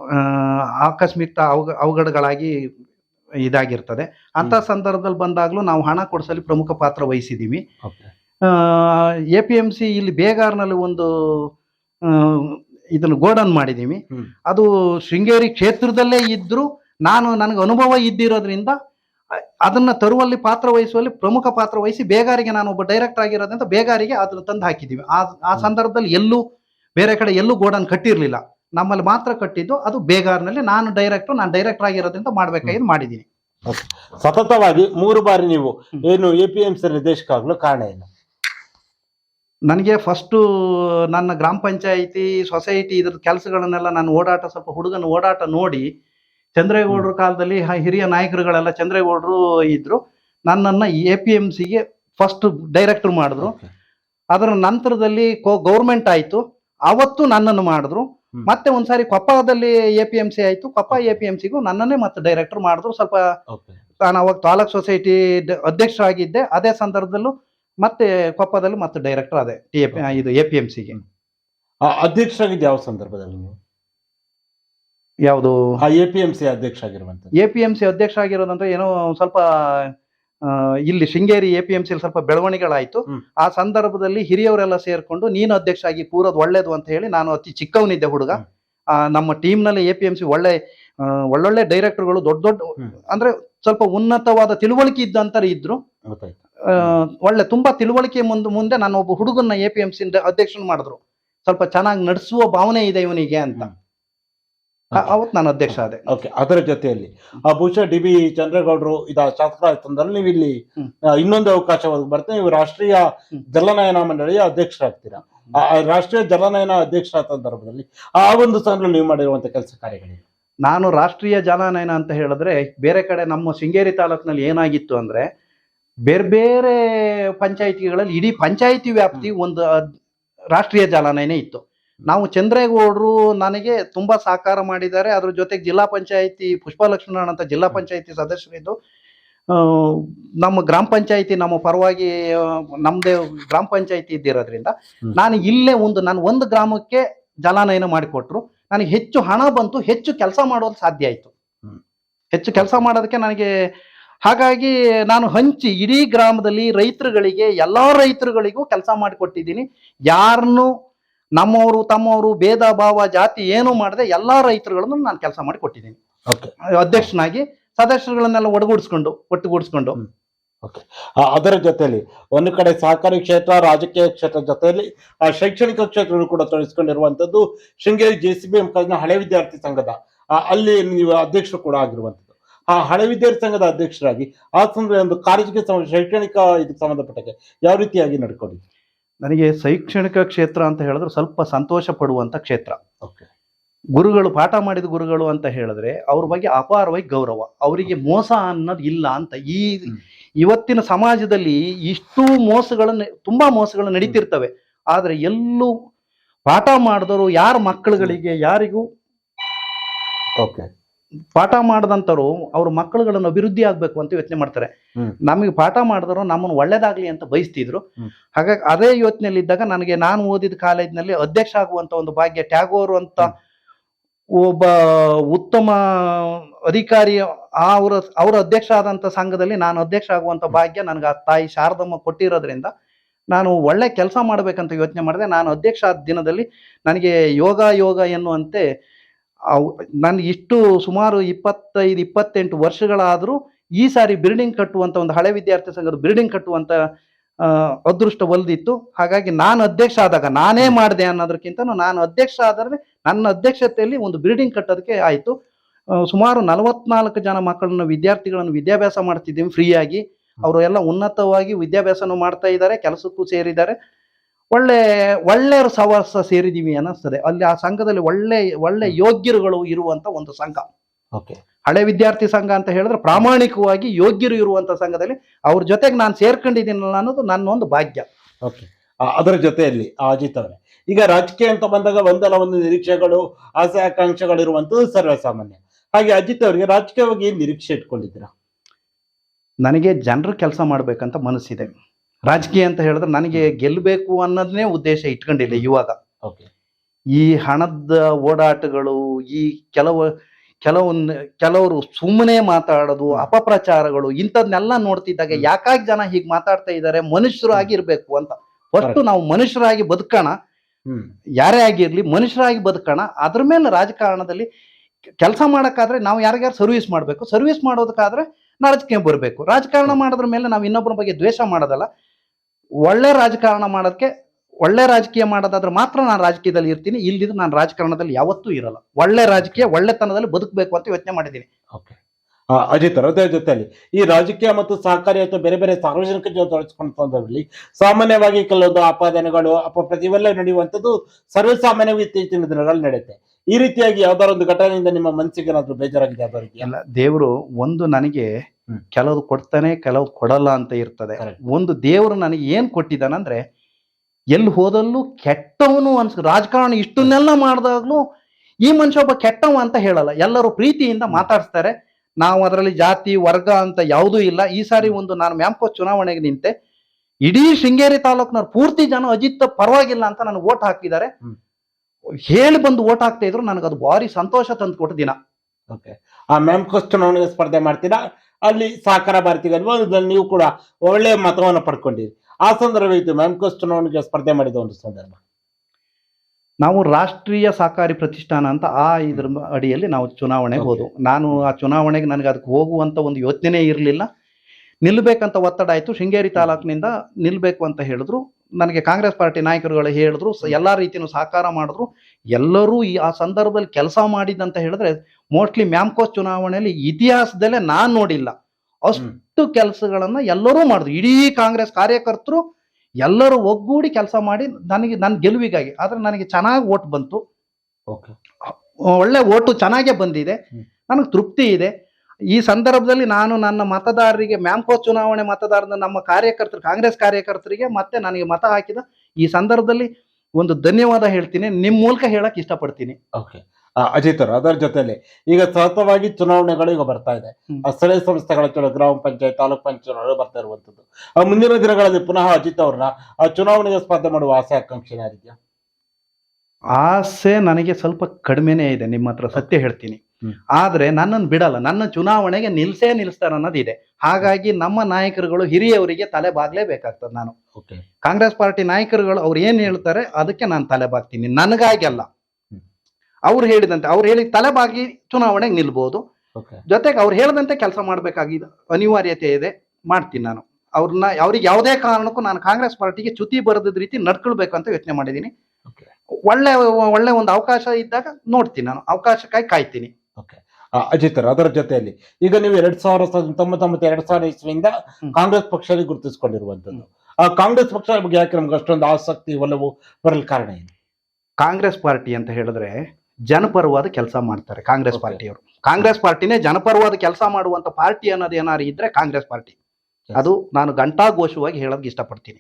ಆಕಸ್ಮಿಕ ಅವಘ ಅವಘಡಗಳಾಗಿ ಇದಾಗಿರ್ತದೆ. ಅಂತ ಸಂದರ್ಭದಲ್ಲಿ ಬಂದಾಗಲೂ ನಾವು ಹಣ ಕೊಡಿಸಲು ಪ್ರಮುಖ ಪಾತ್ರ ವಹಿಸಿದ್ದೀವಿ ಎ ಪಿ ಎಂ ಸಿ ಇಲ್ಲಿ ಬೇಗಾರ್ನಲ್ಲಿ ಒಂದು ಇದನ್ನು ಗೋಡನ್ ಮಾಡಿದ್ದೀವಿ ಅದು ಶೃಂಗೇರಿ ಕ್ಷೇತ್ರದಲ್ಲೇ ಇದ್ದರೂ ನಾನು ನನಗೆ ಅನುಭವ ಇದ್ದಿರೋದ್ರಿಂದ ಅದನ್ನ ತರುವಲ್ಲಿ ಪಾತ್ರ ವಹಿಸುವಲ್ಲಿ ಪ್ರಮುಖ ಪಾತ್ರ ವಹಿಸಿ ಬೇಗಾರಿಗೆ ನಾನು ಒಬ್ಬ ಡೈರೆಕ್ಟರ್ ಆಗಿರೋದ್ರಿಂದ ಬೇಗಾರಿಗೆ ಅದನ್ನು ತಂದು ಹಾಕಿದ್ದೀವಿ ಆ ಆ ಸಂದರ್ಭದಲ್ಲಿ ಎಲ್ಲೂ ಬೇರೆ ಕಡೆ ಎಲ್ಲೂ ಗೋಡನ್ ಕಟ್ಟಿರಲಿಲ್ಲ. ನಮ್ಮಲ್ಲಿ ಮಾತ್ರ ಕಟ್ಟಿದ್ದು ಅದು ಬೇಗಾರ್ನಲ್ಲಿ ನಾನು ಡೈರೆಕ್ಟರ್ ನಾನು ಡೈರೆಕ್ಟರ್ ಆಗಿರೋದ್ರಿಂದ ಮಾಡಬೇಕಾಗಿದ್ದು ಮಾಡಿದ್ದೀನಿ ಸತತವಾಗಿ ಮೂರು ಬಾರಿ ನೀವು. ಏನು ಎ ಪಿ ಎಂ ಸಿ ನಿರ್ದೇಶಕ ಆಗಲು ಕಾರಣ ಏನು? ನನಗೆ ಫಸ್ಟು ನನ್ನ ಗ್ರಾಮ ಪಂಚಾಯಿತಿ ಸೊಸೈಟಿ ಇದ್ರ ಕೆಲಸಗಳನ್ನೆಲ್ಲ ನಾನು ಓಡಾಟ ಸ್ವಲ್ಪ ಹುಡುಗನ ಓಡಾಟ ನೋಡಿ ಚಂದ್ರೇಗೌಡರ ಕಾಲದಲ್ಲಿ ಹಿರಿಯ ನಾಯಕರುಗಳೆಲ್ಲ ಚಂದ್ರೇಗೌಡರು ಇದ್ರು. ನನ್ನನ್ನು ಎ ಪಿ ಎಂ ಸಿಗೆ ಫಸ್ಟ್ ಡೈರೆಕ್ಟರ್ ಮಾಡಿದ್ರು. ಅದರ ನಂತರದಲ್ಲಿ ಗೌರ್ಮೆಂಟ್ ಆಯಿತು. ಅವತ್ತು ನನ್ನನ್ನು ಮಾಡಿದ್ರು. ಮತ್ತೆ ಒಂದ್ಸಾರಿ ಕೊಪ್ಪದಲ್ಲಿ ಎ ಪಿ ಎಂ ಸಿ ಆಯಿತು. ಕೊಪ್ಪ ಎ ಪಿ ಎಂ ಸಿಗೂ ನನ್ನನ್ನೇ ಮತ್ತೆ ಡೈರೆಕ್ಟರ್ ಮಾಡಿದ್ರು. ಸ್ವಲ್ಪ ನಾನು ಅವಾಗ ತಾಲೂಕ್ ಸೊಸೈಟಿ ಅಧ್ಯಕ್ಷರಾಗಿದ್ದೆ. ಅದೇ ಸಂದರ್ಭದಲ್ಲೂ ಮತ್ತೆ ಕೊಪ್ಪದಲ್ಲಿ ಮತ್ತೆ ಡೈರೆಕ್ಟರ್ ಅದೇ ಟಿ ಎ ಪಿ ಇದು ಎ ಪಿ ಎಂ ಸಿಗೆ ಅಧ್ಯಕ್ಷರಾಗಿದ್ದೆ ಯಾವ ಸಂದರ್ಭದಲ್ಲಿ ಯಾವುದು ಆ ಎ ಪಿ ಎಂ ಸಿ ಅಧ್ಯಕ್ಷ ಆಗಿರುವಂತ ಎ ಪಿ ಎಂ ಸಿ ಅಧ್ಯಕ್ಷ ಆಗಿರೋದಂದ್ರೆ ಏನೋ ಸ್ವಲ್ಪ ಆ, ಇಲ್ಲಿ ಶೃಂಗೇರಿ ಎ ಪಿ ಎಂ ಸಿಲಿ ಸ್ವಲ್ಪ ಬೆಳವಣಿಗೆಗಳಾಯ್ತು ಹ್ಮ್. ಆ ಸಂದರ್ಭದಲ್ಲಿ ಹಿರಿಯವರೆಲ್ಲ ಸೇರ್ಕೊಂಡು ನೀನು ಅಧ್ಯಕ್ಷ ಆಗಿ ಕೂರೋದು ಒಳ್ಳೇದು ಅಂತ ಹೇಳಿ ನಾನು ಅತಿ ಚಿಕ್ಕವನಿದ್ದೆ ಹುಡುಗ ಹ್ಮ್. ಆ, ನಮ್ಮ ಟೀಮ್ನಲ್ಲಿ ಎ ಪಿ ಎಂ ಸಿ ಒಳ್ಳೆ ಆ, ಒಳ್ಳೊಳ್ಳೆ ಡೈರೆಕ್ಟರ್ಗಳು ದೊಡ್ಡ ದೊಡ್ಡ ಹ್ಮ್. ಅಂದ್ರೆ ಸ್ವಲ್ಪ ಉನ್ನತವಾದ ತಿಳುವಳಿಕೆ ಇದ್ದಂತರ ಇದ್ರು ಗೊತ್ತಾಯ್ತು ಆ, ಒಳ್ಳೆ ತುಂಬಾ ತಿಳುವಳಿಕೆ ಮುಂದೆ ಮುಂದೆ ನಾನು ಒಬ್ಬ ಹುಡುಗನ್ನ ಎ ಪಿ ಎಂ ಸಿ ಅಧ್ಯಕ್ಷನ ಮಾಡಿದ್ರು ಸ್ವಲ್ಪ ಚೆನ್ನಾಗಿ ನಡೆಸುವ ಭಾವನೆ ಇದೆ ಇವನಿಗೆ ಅಂತ ಹ್ಮ್. ಅವತ್ತು ನಾನು ಅಧ್ಯಕ್ಷ ಆದೆ. ಓಕೆ ಅದರ ಜೊತೆಯಲ್ಲಿ. ಆ ಬಹುಶಃ ಡಿ ಬಿ ಚಂದ್ರೇಗೌಡರು ಇದ ಶಾಸಕರ ತಂದಲ್ಲಿ ನೀವು ಇಲ್ಲಿ ಇನ್ನೊಂದು ಅವಕಾಶ ಬರ್ತೀನಿ ನೀವು ರಾಷ್ಟ್ರೀಯ. ಜಲನಯನ ಮಂಡಳಿಯ ಅಧ್ಯಕ್ಷರಾಗ್ತೀರಾ? ರಾಷ್ಟ್ರೀಯ ಜಲನಯನ ಅಧ್ಯಕ್ಷರ ಸಂದರ್ಭದಲ್ಲಿ ಆ ಒಂದು ಸ್ಥಾನದಲ್ಲಿ ನೀವು ಮಾಡಿರುವಂತ ಕೆಲಸ ಕಾರ್ಯಗಳಿವೆ ನಾನು ರಾಷ್ಟ್ರೀಯ ಜಲನಯನ ಅಂತ ಹೇಳಿದ್ರೆ ಬೇರೆ ಕಡೆ ನಮ್ಮ ಶೃಂಗೇರಿ ತಾಲೂಕಿನಲ್ಲಿ ಏನಾಗಿತ್ತು ಅಂದ್ರೆ ಬೇರೆ ಬೇರೆ ಪಂಚಾಯಿತಿಗಳಲ್ಲಿ ಇಡೀ ಪಂಚಾಯಿತಿ ವ್ಯಾಪ್ತಿ ಒಂದು ರಾಷ್ಟ್ರೀಯ ಜಲಾನಯನ ಇತ್ತು. ನಾವು ಚಂದ್ರೇಗೌಡರು ನನಗೆ ತುಂಬಾ ಸಹಕಾರ ಮಾಡಿದ್ದಾರೆ. ಅದ್ರ ಜೊತೆಗೆ ಜಿಲ್ಲಾ ಪಂಚಾಯಿತಿ ಪುಷ್ಪಲಕ್ಷ್ಮಣ ಅಂತ ಜಿಲ್ಲಾ ಪಂಚಾಯಿತಿ ಸದಸ್ಯರಿದ್ದು ನಮ್ಮ ಗ್ರಾಮ ಪಂಚಾಯಿತಿ ನಮ್ಮ ಪರವಾಗಿ ನಮ್ಮದೇ ನಮ್ದೇ ಗ್ರಾಮ ಪಂಚಾಯಿತಿ ಇದ್ದಿರೋದ್ರಿಂದ ನಾನು ಇಲ್ಲೇ ಒಂದು ನಾನು ಒಂದು ಗ್ರಾಮಕ್ಕೆ ಜಲಾನಯನ ಮಾಡಿಕೊಟ್ರು. ನನಗೆ ಹೆಚ್ಚು ಹಣ ಬಂತು ಹೆಚ್ಚು ಕೆಲಸ ಮಾಡೋದು ಸಾಧ್ಯ ಆಯಿತು. ಹೆಚ್ಚು ಕೆಲಸ ಮಾಡೋದಕ್ಕೆ ನನಗೆ ಹಾಗಾಗಿ ನಾನು ಹಂಚಿ ಇಡೀ ಗ್ರಾಮದಲ್ಲಿ ರೈತರುಗಳಿಗೆ ಎಲ್ಲಾ ರೈತರುಗಳಿಗೂ ಕೆಲಸ ಮಾಡಿಕೊಟ್ಟಿದ್ದೀನಿ. ಯಾರನ್ನು ನಮ್ಮವರು ತಮ್ಮವರು ಭೇದ ಭಾವ ಜಾತಿ ಏನು ಮಾಡದೆ ಎಲ್ಲಾ ರೈತರುಗಳನ್ನು ನಾನು ಕೆಲಸ ಮಾಡಿ ಕೊಟ್ಟಿದ್ದೀನಿ. ಓಕೆ ಅಧ್ಯಕ್ಷನಾಗಿ ಸದಸ್ಯರುಗಳನ್ನೆಲ್ಲ ಒಡಗೂಡಿಸ್ಕೊಂಡು ಒಟ್ಟುಗೂಡಿಸ್ಕೊಂಡು. ಅದರ ಜೊತೆಯಲ್ಲಿ ಒಂದು ಕಡೆ ಸಹಕಾರಿ ಕ್ಷೇತ್ರ ರಾಜಕೀಯ ಕ್ಷೇತ್ರ ಜೊತೆಯಲ್ಲಿ ಆ ಶೈಕ್ಷಣಿಕ ಕ್ಷೇತ್ರಗಳು ಕೂಡ ತೊಡಗಿಸಿಕೊಂಡಿರುವಂತದ್ದು Sringeri J C B M ಕಾಲೇಜಿನ ಹಳೆ ವಿದ್ಯಾರ್ಥಿ ಸಂಘದ ಅಲ್ಲಿ ನೀವು ಅಧ್ಯಕ್ಷರು ಕೂಡ ಆಗಿರುವಂತದ್ದು ಆ ಹಳೆ ವಿದ್ಯಾರ್ಥಿ ಸಂಘದ ಅಧ್ಯಕ್ಷರಾಗಿ ಆ ಸಂದರ್ಭ ಒಂದು ಕಾರ್ಯಕ್ಕೆ ಶೈಕ್ಷಣಿಕ ಇದಕ್ಕೆ ಸಂಬಂಧಪಟ್ಟಕ್ಕೆ ಯಾವ ರೀತಿಯಾಗಿ ನಡ್ಕೊಂಡಿದ್ದೀವಿ ನನಗೆ ಶೈಕ್ಷಣಿಕ ಕ್ಷೇತ್ರ ಅಂತ ಹೇಳಿದ್ರೆ ಸ್ವಲ್ಪ ಸಂತೋಷ ಪಡುವಂಥ ಕ್ಷೇತ್ರ. ಓಕೆ. ಗುರುಗಳು ಪಾಠ ಮಾಡಿದ ಗುರುಗಳು ಅಂತ ಹೇಳಿದ್ರೆ ಅವ್ರ ಬಗ್ಗೆ ಅಪಾರವಾಗಿ ಗೌರವ. ಅವರಿಗೆ ಮೋಸ ಅನ್ನೋದು ಇಲ್ಲ ಅಂತ ಈ ಇವತ್ತಿನ ಸಮಾಜದಲ್ಲಿ ಇಷ್ಟು ಮೋಸಗಳನ್ನು ತುಂಬಾ ಮೋಸಗಳು ನಡೀತಿರ್ತವೆ. ಆದ್ರೆ ಎಲ್ಲೂ ಪಾಠ ಮಾಡಿದವರು ಯಾರ ಮಕ್ಕಳುಗಳಿಗೆ ಯಾರಿಗೂ ಓಕೆ. ಪಾಠ ಮಾಡದಂತರು ಅವ್ರ ಮಕ್ಕಳುಗಳನ್ನು ಅಭಿವೃದ್ಧಿ ಆಗ್ಬೇಕು ಅಂತ ಯೋಚನೆ ಮಾಡ್ತಾರೆ. ನಮಗೆ ಪಾಠ ಮಾಡಿದ್ರು ನಮ್ಮನ್ನು ಒಳ್ಳೇದಾಗ್ಲಿ ಅಂತ ಬಯಸ್ತಿದ್ರು. ಹಾಗಾಗಿ ಅದೇ ಯೋಚನೆಯಲ್ಲಿ ಇದ್ದಾಗ ನನಗೆ ನಾನು ಓದಿದ ಕಾಲೇಜ್ನಲ್ಲಿ ಅಧ್ಯಕ್ಷ ಆಗುವಂತ ಒಂದು ಭಾಗ್ಯ ಟ್ಯಾಗೋರ್ ಅಂತ ಒಬ್ಬ ಉತ್ತಮ ಅಧಿಕಾರಿ ಅವರ ಅವರ ಅಧ್ಯಕ್ಷ ಆದಂತ ಸಂಘದಲ್ಲಿ ನಾನು ಅಧ್ಯಕ್ಷ ಆಗುವಂತ ಭಾಗ್ಯ ನನಗೆ ಆ ತಾಯಿ ಶಾರದಮ್ಮ ಕೊಟ್ಟಿರೋದ್ರಿಂದ ನಾನು ಒಳ್ಳೆ ಕೆಲಸ ಮಾಡ್ಬೇಕಂತ ಯೋಚನೆ ಮಾಡಿದೆ. ನಾನು ಅಧ್ಯಕ್ಷ ಆದ ದಿನದಲ್ಲಿ ನನಗೆ ಯೋಗ ಯೋಗ ಎನ್ನುವಂತೆ ಅವ್- ನನ್ನ ಇಷ್ಟು ಸುಮಾರು ಇಪ್ಪತ್ತೈದು ಇಪ್ಪತ್ತೆಂಟು ವರ್ಷಗಳಾದರೂ ಈ ಸಾರಿ ಬಿಲ್ಡಿಂಗ್ ಕಟ್ಟುವಂಥ ಒಂದು ಹಳೆ ವಿದ್ಯಾರ್ಥಿ ಸಂಘದ ಬಿಲ್ಡಿಂಗ್ ಕಟ್ಟುವಂಥ ಅದೃಷ್ಟ ಒಲ್ದಿತ್ತು. ಹಾಗಾಗಿ ನಾನು ಅಧ್ಯಕ್ಷ ಆದಾಗ ನಾನೇ ಮಾಡಿದೆ ಅನ್ನೋದಕ್ಕಿಂತ ನಾನು ಅಧ್ಯಕ್ಷ ಆದರೆ ನನ್ನ ಅಧ್ಯಕ್ಷತೆಯಲ್ಲಿ ಒಂದು ಬಿಲ್ಡಿಂಗ್ ಕಟ್ಟೋದಕ್ಕೆ ಆಯಿತು. ಸುಮಾರು ನಲವತ್ನಾಲ್ಕು ಜನ ಮಕ್ಕಳನ್ನ ವಿದ್ಯಾರ್ಥಿಗಳನ್ನು ವಿದ್ಯಾಭ್ಯಾಸ ಮಾಡ್ತಿದ್ದೀವಿ ಫ್ರೀಯಾಗಿ. ಅವರು ಎಲ್ಲ ಉನ್ನತವಾಗಿ ವಿದ್ಯಾಭ್ಯಾಸನೂ ಮಾಡ್ತಾ ಇದ್ದಾರೆ ಕೆಲಸಕ್ಕೂ ಸೇರಿದ್ದಾರೆ. ಒಳ್ಳೆ ಒಳ್ಳೆ ಸವಾಸ ಸೇರಿದೀವಿ ಅನ್ನಿಸ್ತದೆ. ಅಲ್ಲಿ ಆ ಸಂಘದಲ್ಲಿ ಒಳ್ಳೆ ಒಳ್ಳೆ ಯೋಗ್ಯರುಗಳು ಇರುವಂತ ಒಂದು ಸಂಘ. ಓಕೆ. ಹಳೆ ವಿದ್ಯಾರ್ಥಿ ಸಂಘ ಅಂತ ಹೇಳಿದ್ರೆ ಪ್ರಾಮಾಣಿಕವಾಗಿ ಯೋಗ್ಯರು ಇರುವಂತ ಸಂಘದಲ್ಲಿ ಅವ್ರ ಜೊತೆಗೆ ನಾನು ಸೇರ್ಕೊಂಡಿದ್ದೀನಲ್ಲ ಅನ್ನೋದು ನನ್ನ ಒಂದು ಭಾಗ್ಯ. ಓಕೆ. ಅದರ ಜೊತೆಯಲ್ಲಿ ಆ, ಅಜಿತ್ ಅವರೇ ಈಗ ರಾಜಕೀಯ ಅಂತ ಬಂದಾಗ ಒಂದಲ್ಲ ಒಂದು ನಿರೀಕ್ಷೆಗಳು ಆಸೆ ಆಕಾಂಕ್ಷೆಗಳು ಇರುವಂತದ್ದು ಸರ್ವಸಾಮಾನ್ಯ. ಹಾಗೆ ಅಜಿತ್ ಅವರಿಗೆ ರಾಜಕೀಯವಾಗಿ ಏನ್ ನಿರೀಕ್ಷೆ ಇಟ್ಕೊಂಡಿದ್ದೀರಾ? ನನಗೆ ಜನರು ಕೆಲಸ ಮಾಡ್ಬೇಕಂತ ಮನಸ್ಸಿದೆ. ರಾಜಕೀಯ ಅಂತ ಹೇಳಿದ್ರೆ ನನಗೆ ಗೆಲ್ಲಬೇಕು ಅನ್ನೋದನ್ನೇ ಉದ್ದೇಶ ಇಟ್ಕೊಂಡಿಲ್ಲ ಇವಾಗ. ಓಕೆ ಈ ಹಣದ ಓಡಾಟಗಳು ಈ ಕೆಲವು ಕೆಲವೊಂದು ಕೆಲವರು ಸುಮ್ಮನೆ ಮಾತಾಡೋದು ಅಪಪ್ರಚಾರಗಳು ಇಂಥದ್ನೆಲ್ಲ ನೋಡ್ತಿದ್ದಾಗ. ಯಾಕಾಗಿ ಜನ ಹೀಗೆ ಮಾತಾಡ್ತಾ ಇದ್ದಾರೆ ಮನುಷ್ಯರಾಗಿ ಇರ್ಬೇಕು ಅಂತ ಫಸ್ಟ್ ನಾವು ಮನುಷ್ಯರಾಗಿ ಬದುಕೋಣ. ಯಾರೇ ಆಗಿರ್ಲಿ ಮನುಷ್ಯರಾಗಿ ಬದುಕೋಣ. ಅದ್ರ ಮೇಲೆ ರಾಜಕಾರಣದಲ್ಲಿ ಕೆಲಸ ಮಾಡಕ್ಕಾದ್ರೆ ನಾವು ಯಾರಿಗಾರು ಸರ್ವಿಸ್ ಮಾಡಬೇಕು? ಸರ್ವಿಸ್ ಮಾಡೋದಕ್ಕಾದ್ರೆ ರಾಜಕೀಯ ಬರಬೇಕು. ರಾಜಕಾರಣ ಮಾಡೋದ್ರ ಮೇಲೆ ನಾವು ಇನ್ನೊಬ್ಬರ ಬಗ್ಗೆ ದ್ವೇಷ ಮಾಡೋದಲ್ಲ. ಒಳ್ಳೆ ರಾಜಕಾರಣ ಮಾಡೋದಕ್ಕೆ ಒಳ್ಳೆ ರಾಜಕೀಯ ಮಾಡೋದಾದ್ರೆ ಮಾತ್ರ ನಾನು ರಾಜಕೀಯದಲ್ಲಿ ಇರ್ತೀನಿ ಇಲ್ಲಿದ್ರೆ ನಾನು ರಾಜಕಾರಣದಲ್ಲಿ ಯಾವತ್ತೂ ಇರಲ್ಲ. ಒಳ್ಳೆ ರಾಜಕೀಯ ಒಳ್ಳೆತನದಲ್ಲಿ ಬದುಕಬೇಕು ಅಂತ ಯೋಚನೆ ಮಾಡಿದ್ದೀನಿ. ಓಕೆ. ಅಜಿತ್ ಅದರ ಜೊತೆಯಲ್ಲಿ ಈ ರಾಜಕೀಯ ಮತ್ತು ಸಹಕಾರಿ ಅಥವಾ ಬೇರೆ ಬೇರೆ ಸಾರ್ವಜನಿಕ ಜೊತೆ ಸಾಮಾನ್ಯವಾಗಿ ಕೆಲವೊಂದು ಆಪಾದನೆಗಳು ಅಪಪ್ರತಿ ಇವೆಲ್ಲ ನಡೆಯುವಂಥದ್ದು ಸರ್ವಸಾಮಾನ್ಯವಾಗಿ ಇತ್ತೀಚಿನ ದಿನಗಳಲ್ಲಿ ನಡೆಯುತ್ತೆ. ಈ ರೀತಿಯಾಗಿ ಯಾವ್ದಾರ ಒಂದು ಘಟನೆಯಿಂದ ನಿಮ್ಮ ಮನಸ್ಸಿಗೆ ಏನಾದ್ರು ಬೇಜಾರಾಗಿದೆ ಯಾವ್ದಾರ ರೀತಿ ದೇವರು ಒಂದು ನನಗೆ. ಕೆಲವು ಕೊಡ್ತಾನೆ ಕೆಲವು ಕೊಡಲ್ಲ ಅಂತ ಇರ್ತದೆ. ಒಂದು ದೇವರು ನನಗೆ ಏನ್ ಕೊಟ್ಟಿದ್ದಾನಂದ್ರೆ ಎಲ್ಲಿ ಹೋದಲ್ಲೂ ಕೆಟ್ಟವನು ಅನ್ಸ್ ರಾಜಕಾರಣ ಇಷ್ಟನ್ನೆಲ್ಲ ಮಾಡಿದಾಗ್ಲೂ ಈ ಮನುಷ್ಯ ಒಬ್ಬ ಕೆಟ್ಟವ ಅಂತ ಹೇಳಲ್ಲ. ಎಲ್ಲರೂ ಪ್ರೀತಿಯಿಂದ ಮಾತಾಡ್ಸ್ತಾರೆ. ನಾವು ಅದರಲ್ಲಿ ಜಾತಿ ವರ್ಗ ಅಂತ ಯಾವುದೂ ಇಲ್ಲ. ಈ ಸಾರಿ ಒಂದು ನಾನು ಮ್ಯಾಂಪೋ ಚುನಾವಣೆಗೆ ನಿಂತೆ ಇಡೀ ಶೃಂಗೇರಿ ತಾಲೂಕಿನವ್ರು ಪೂರ್ತಿ ಜನ ಅಜಿತ್ ಪರವಾಗಿಲ್ಲ ಅಂತ ನನಗೆ ಓಟ್ ಹಾಕಿದ್ದಾರೆ. ಹೇಳಿ ಬಂದು ಓಟ್ ಹಾಕ್ತಾ ಇದ್ರು ನನಗೆ ಅದು ಭಾರಿ ಸಂತೋಷ ತಂದು ಕೊಟ್ಟ ದಿನ. ಓಕೆ. ಆ ಮ್ಯಾಂಪೋ ಚುನಾವಣೆಗೆ ಸ್ಪರ್ಧೆ ಮಾಡ್ತೀರಾ? ಅಲ್ಲಿ ಸಹಕಾರ ಭಾರತಿಗೆ ನೀವು ಕೂಡ ಒಳ್ಳೆಯ ಮತವನ್ನು ಪಡ್ಕೊಂಡಿರಿ. ಆ ಸಂದರ್ಭ ಇತ್ತು ಮ್ಯಾಮ್ಕೋಸ್ ಚುನಾವಣೆಗೆ ಸ್ಪರ್ಧೆ ಮಾಡಿದ ಒಂದು ಸಂದರ್ಭ. ನಾವು ರಾಷ್ಟ್ರೀಯ ಸಹಕಾರಿ ಪ್ರತಿಷ್ಠಾನ ಅಂತ ಆ ಇದ್ರ ಅಡಿಯಲ್ಲಿ ನಾವು ಚುನಾವಣೆಗೆ ಹೋದವು. ನಾನು ಆ ಚುನಾವಣೆಗೆ ನನಗೆ ಅದಕ್ಕೆ ಹೋಗುವಂತ ಒಂದು ಯೋಚನೆ ಇರಲಿಲ್ಲ. ನಿಲ್ಲಬೇಕಂತ ಒತ್ತಡ ಆಯಿತು. ಶೃಂಗೇರಿ ತಾಲೂಕಿನಿಂದ ನಿಲ್ಲಬೇಕು ಅಂತ ಹೇಳಿದ್ರು. ನನಗೆ ಕಾಂಗ್ರೆಸ್ ಪಾರ್ಟಿ ನಾಯಕರುಗಳು ಹೇಳಿದ್ರು. ಎಲ್ಲ ಎಲ್ಲಾ ರೀತಿಯೂ ಸಹಕಾರ ಮಾಡಿದ್ರು. ಎಲ್ಲರೂ ಈ ಆ ಸಂದರ್ಭದಲ್ಲಿ ಕೆಲಸ ಮಾಡಿದಂತ ಹೇಳಿದ್ರೆ ಮೋಸ್ಟ್ಲಿ ಮ್ಯಾಮ್ಕೋಸ್ ಚುನಾವಣೆಯಲ್ಲಿ ಇತಿಹಾಸದಲ್ಲೇ ನಾನು ನೋಡಿಲ್ಲ. ಅಷ್ಟು ಕೆಲಸಗಳನ್ನ ಎಲ್ಲರೂ ಮಾಡಿದ್ರು. ಇಡೀ ಕಾಂಗ್ರೆಸ್ ಕಾರ್ಯಕರ್ತರು ಎಲ್ಲರೂ ಒಗ್ಗೂಡಿ ಕೆಲಸ ಮಾಡಿ ನನಗೆ ನನ್ನ ಗೆಲುವಿಗಾಗಿ. ಆದ್ರೆ ನನಗೆ ಚೆನ್ನಾಗಿ ಓಟ್ ಬಂತು. ಓಕೆ ಒಳ್ಳೆ ಓಟು ಚೆನ್ನಾಗೇ ಬಂದಿದೆ. ನನಗೆ ತೃಪ್ತಿ ಇದೆ. ಈ ಸಂದರ್ಭದಲ್ಲಿ ನಾನು ನನ್ನ ಮತದಾರರಿಗೆ ಮ್ಯಾಮ್ಕೋಸ್ ಚುನಾವಣೆ ಮತದಾರನ ನಮ್ಮ ಕಾರ್ಯಕರ್ತರು ಕಾಂಗ್ರೆಸ್ ಕಾರ್ಯಕರ್ತರಿಗೆ ಮತ್ತೆ ನನಗೆ ಮತ ಹಾಕಿದ ಈ ಸಂದರ್ಭದಲ್ಲಿ ಒಂದು ಧನ್ಯವಾದ ಹೇಳ್ತೀನಿ. ನಿಮ್ಮ ಮೂಲಕ ಹೇಳಕ್ ಇಷ್ಟಪಡ್ತೀನಿ. ಓಕೆ ಅಜಿತ್ ಅವರು ಅದರ ಜೊತೆಲಿ. ಈಗ ಸತತವಾಗಿ ಚುನಾವಣೆಗಳು ಈಗ ಬರ್ತಾ ಇದೆ. ಆ ಸ್ಥಳೀಯ ಸಂಸ್ಥೆಗಳ ಚುನಾವಣೆ ಗ್ರಾಮ ಪಂಚಾಯತ್ ತಾಲೂಕ್ ಪಂಚಾಯತ್ ಚುನಾವಣೆ ಬರ್ತಾ ಇರುವಂತದ್ದು ಆ ಮುಂದಿನ ದಿನಗಳಲ್ಲಿ ಪುನಃ ಅಜಿತ್ ಅವ್ರನ್ನ ಆ ಚುನಾವಣೆಗೆ ಸ್ಪರ್ಧೆ ಮಾಡುವ ಆಸೆ ಆಕಾಂಕ್ಷೆ ಯಾರಿದ್ಯಾ? ಆಸೆ ನನಗೆ ಸ್ವಲ್ಪ ಕಡಿಮೆನೇ ಇದೆ. ನಿಮ್ಮ ಹತ್ರ ಸತ್ಯ ಹೇಳ್ತೀನಿ. ಆದ್ರೆ ನನ್ನನ್ನು ಬಿಡಲ್ಲ. ನನ್ನ ಚುನಾವಣೆಗೆ ನಿಲ್ಸೇ ನಿಲ್ಸ್ತಾರೆ ಅನ್ನೋದಿದೆ ಹಾಗಾಗಿ ನಮ್ಮ ನಾಯಕರುಗಳು ಹಿರಿಯವರಿಗೆ ತಲೆ ಬಾಗ್ಲೇಬೇಕಾಗ್ತದೆ ನಾನು. ಕಾಂಗ್ರೆಸ್ ಪಾರ್ಟಿ ನಾಯಕರುಗಳು ಅವ್ರು ಏನ್ ಹೇಳ್ತಾರೆ ಅದಕ್ಕೆ ನಾನು ತಲೆ ಬಾಗ್ತೀನಿ ನನಗಾಗಿ ಅಲ್ಲ. ಅವ್ರು ಹೇಳಿದಂತೆ ಅವ್ರು ಹೇಳಿ ತಲೆ ಬಾಗಿ ಚುನಾವಣೆಗೆ ನಿಲ್ಬಹುದು ಜೊತೆಗೆ ಅವ್ರು ಹೇಳಿದಂತೆ ಕೆಲಸ ಮಾಡ್ಬೇಕಾಗಿ ಅನಿವಾರ್ಯತೆ ಇದೆ ಮಾಡ್ತೀನಿ ನಾನು. ಅವ್ರನ್ನ ಅವ್ರಿಗೆ ಯಾವುದೇ ಕಾರಣಕ್ಕೂ ನಾನು ಕಾಂಗ್ರೆಸ್ ಪಾರ್ಟಿಗೆ ಚ್ಯುತಿ ಬರೆದ ರೀತಿ ನಡ್ಕೊಳ್ಬೇಕು ಅಂತ ಯೋಚನೆ ಮಾಡಿದ್ದೀನಿ. ಒಳ್ಳೆ ಒಳ್ಳೆ ಒಂದು ಅವಕಾಶ ಇದ್ದಾಗ ನೋಡ್ತೀನಿ ನಾನು. ಅವಕಾಶಕ್ಕಾಗಿ ಕಾಯ್ತೀನಿ. ಅಜಿತ್ ಅದರ ಜೊತೆಯಲ್ಲಿ ಈಗ ನೀವು ಎರಡ್ ಸಾವಿರದ ತೊಂಬತ್ತೊಂಬತ್ತು ಎರಡ್ ಸಾವಿರ ಇಸ್ವಿಯಿಂದ ಕಾಂಗ್ರೆಸ್ ಪಕ್ಷದಲ್ಲಿ ಗುರುತಿಸಿಕೊಂಡಿರುವಂತದ್ದು ಆ ಕಾಂಗ್ರೆಸ್ ಪಕ್ಷ ಬಗ್ಗೆ ಯಾಕೆ ನಮ್ಗೆ ಅಷ್ಟೊಂದು ಆಸಕ್ತಿ ಒಲವು ಬರಲು ಕಾರಣ ಏನು? ಕಾಂಗ್ರೆಸ್ ಪಾರ್ಟಿ ಅಂತ ಹೇಳಿದ್ರೆ ಜನಪರವಾದ ಕೆಲಸ ಮಾಡ್ತಾರೆ ಕಾಂಗ್ರೆಸ್. ಪಾರ್ಟಿಯವರು. ಕಾಂಗ್ರೆಸ್ ಪಾರ್ಟಿನೇ ಜನಪರವಾದ ಕೆಲಸ ಮಾಡುವಂತ ಪಾರ್ಟಿ ಅನ್ನೋದು ಏನಾರು ಇದ್ರೆ ಕಾಂಗ್ರೆಸ್ ಪಾರ್ಟಿ. ಅದು ನಾನು ಘಂಟಾಘೋಷವಾಗಿ ಹೇಳೋದಕ್ಕೆ ಇಷ್ಟಪಡ್ತೀನಿ.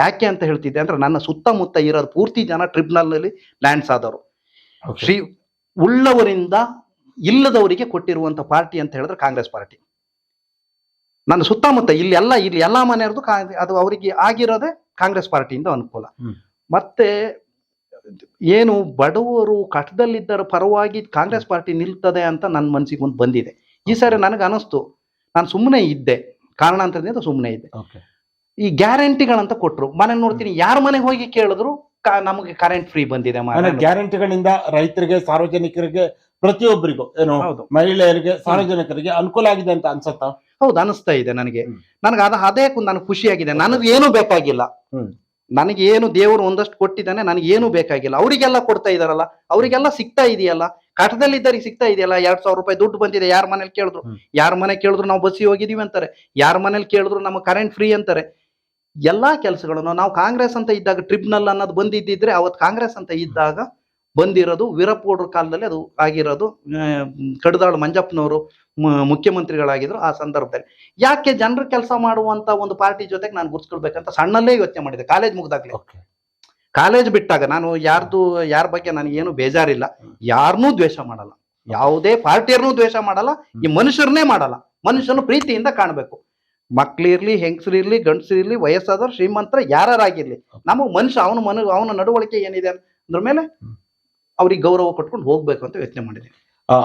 ಯಾಕೆ ಅಂತ ಹೇಳ್ತಿದ್ದೆ ಅಂದ್ರೆ ನನ್ನ ಸುತ್ತಮುತ್ತ ಇರೋದು ಪೂರ್ತಿ ಜನ ಟ್ರಿಬ್ಯುನಲ್ನಲ್ಲಿ ಲ್ಯಾಂಡ್ಸ್ ಆದವರು. ಶ್ರೀ ಉಳ್ಳವರಿಂದ ಇಲ್ಲದವರಿಗೆ ಕೊಟ್ಟಿರುವಂತ ಪಾರ್ಟಿ ಅಂತ ಹೇಳಿದ್ರೆ ಕಾಂಗ್ರೆಸ್ ಪಾರ್ಟಿ. ನನ್ನ ಸುತ್ತಮುತ್ತ ಇಲ್ಲಿ ಎಲ್ಲ ಇಲ್ಲಿ ಎಲ್ಲ ಮನೆಯವ್ರದ್ದು ಅದು ಅವರಿಗೆ ಆಗಿರೋದೇ ಕಾಂಗ್ರೆಸ್ ಪಾರ್ಟಿಯಿಂದ ಅನುಕೂಲ. ಮತ್ತೆ ಏನು ಬಡವರು ಕಟ್ಟದಲ್ಲಿದ್ದರ ಪರವಾಗಿ ಕಾಂಗ್ರೆಸ್ ಪಾರ್ಟಿ ನಿಲ್ತದೆ ಅಂತ ನನ್ನ ಮನಸ್ಸಿಗೆ ಒಂದು ಬಂದಿದೆ. ಈ ಸಾರಿ ನನಗೆ ಅನಿಸ್ತು ನಾನು ಸುಮ್ಮನೆ ಇದ್ದೆ. ಕಾರಣಾಂತರದಿಂದ ಸುಮ್ಮನೆ ಇದ್ದೆ. ಈ ಗ್ಯಾರಂಟಿಗಳಂತ ಕೊಟ್ಟರು ಮನೆ ನೋಡ್ತೀನಿ ಯಾರ ಮನೆ ಹೋಗಿ ಕೇಳಿದ್ರು ನಮಗೆ ಕರೆಂಟ್ ಫ್ರೀ ಬಂದಿದೆ ಗ್ಯಾರಂಟಿಗಳಿಂದ ರೈತರಿಗೆ ಸಾರ್ವಜನಿಕರಿಗೆ ಪ್ರತಿಯೊಬ್ಬರಿಗೂ ಏನು ಹೌದು. ಮಹಿಳೆಯರಿಗೆ ಸಾರ್ವಜನಿಕರಿಗೆ ಅನುಕೂಲ ಆಗಿದೆ ಅಂತ ಅನ್ಸತ್ತಾ? ಹೌದು ಅನಿಸ್ತಾ ಇದೆ ನನಗೆ. ಹ್ಮ್. ನನಗೆ ಅದ ಅದೇ ನನಗೆ ಖುಷಿಯಾಗಿದೆ. ನನಗೆ ಏನು ಬೇಕಾಗಿಲ್ಲ. ಹ್ಮ್. ನನಗೆ ಏನು ದೇವರು ಒಂದಷ್ಟು ಕೊಟ್ಟಿದ್ದಾನೆ ನನಗೆ ಏನು ಬೇಕಾಗಿಲ್ಲ. ಅವರಿಗೆಲ್ಲ ಕೊಡ್ತಾ ಇದಾರಲ್ಲ ಅವರಿಗೆಲ್ಲ ಸಿಗ್ತಾ ಇದೆಯಲ್ಲ? ಕಷ್ಟದಲ್ಲಿದ್ದರಿಗೆ ಸಿಗ್ತಾ ಇದೆಯಲ್ಲ ಎರಡ್ ಸಾವಿರ ರೂಪಾಯಿ ದುಡ್ಡು ಬಂದಿದೆ ಯಾರ ಮನೇಲಿ ಕೇಳಿದ್ರು? ಹ್ಮ್. ಯಾರ ಮನೆ ಕೇಳಿದ್ರು ನಾವು ಬಸ್ಸಿಗೆ ಹೋಗಿದೀವಿ ಅಂತಾರೆ. ಯಾರ ಮನೇಲಿ ಕೇಳಿದ್ರು ನಮಗೆ ಕರೆಂಟ್ ಫ್ರೀ ಅಂತಾರೆ. ಎಲ್ಲಾ ಕೆಲಸಗಳನ್ನು ನಾವು ಕಾಂಗ್ರೆಸ್ ಅಂತ ಇದ್ದಾಗ ಟ್ರಿಬ್ನಲ್ ಅನ್ನೋದು ಬಂದಿದ್ದಿದ್ರೆ ಅವತ್ತು ಕಾಂಗ್ರೆಸ್ ಅಂತ ಇದ್ದಾಗ ಬಂದಿರೋದು ವೀರಪ್ಪಗೌಡ್ರ ಕಾಲದಲ್ಲಿ ಅದು ಆಗಿರೋದು ಕಡದಾಳು ಮಂಜಪ್ಪನವರು ಮುಖ್ಯಮಂತ್ರಿಗಳಾಗಿದ್ರು ಆ ಸಂದರ್ಭದಲ್ಲಿ. ಯಾಕೆ ಜನರ ಕೆಲಸ ಮಾಡುವಂತ ಒಂದು ಪಾರ್ಟಿ ಜೊತೆಗೆ ನಾನು ಗುರ್ಸ್ಕೊಳ್ಬೇಕಂತ ಸಣ್ಣಲ್ಲೇ ಯೋಚನೆ ಮಾಡಿದೆ ಕಾಲೇಜ್ ಮುಗ್ದಾಗ್ಲಿ. ಕಾಲೇಜ್ ಬಿಟ್ಟಾಗ ನಾನು ಯಾರ್ದು ಯಾರ ಬಗ್ಗೆ ನನಗೇನು ಬೇಜಾರಿಲ್ಲ ಯಾರನ್ನೂ ದ್ವೇಷ ಮಾಡಲ್ಲ. ಯಾವುದೇ ಪಾರ್ಟಿಯರ್ನೂ ದ್ವೇಷ ಮಾಡಲ್ಲ ಈ ಮನುಷ್ಯರನ್ನೇ ಮಾಡಲ್ಲ. ಮನುಷ್ಯನು ಪ್ರೀತಿಯಿಂದ ಕಾಣಬೇಕು. ಮಕ್ಳಿರ್ಲಿ ಹೆಂಗಸರಿರ್ಲಿ ಗಂಡಸರಿರ್ಲಿ ವಯಸ್ಸಾದವ್ರು ಶ್ರೀಮಂತರ ಯಾರಾಗಿರ್ಲಿ ನಮಗೆ ಮನುಷ್ಯ ಅವನ ಮನ ಅವನ ನಡವಳಿಕೆ ಏನಿದೆ ಅಂದ್ರ ಮೇಲೆ. ಅವ್ರಿಗೆ ಗೌರವ ಕೊಟ್ಕೊಂಡು ಹೋಗ್ಬೇಕು ಅಂತ ಯೋಚನೆ ಮಾಡಿದ್ದೀನಿ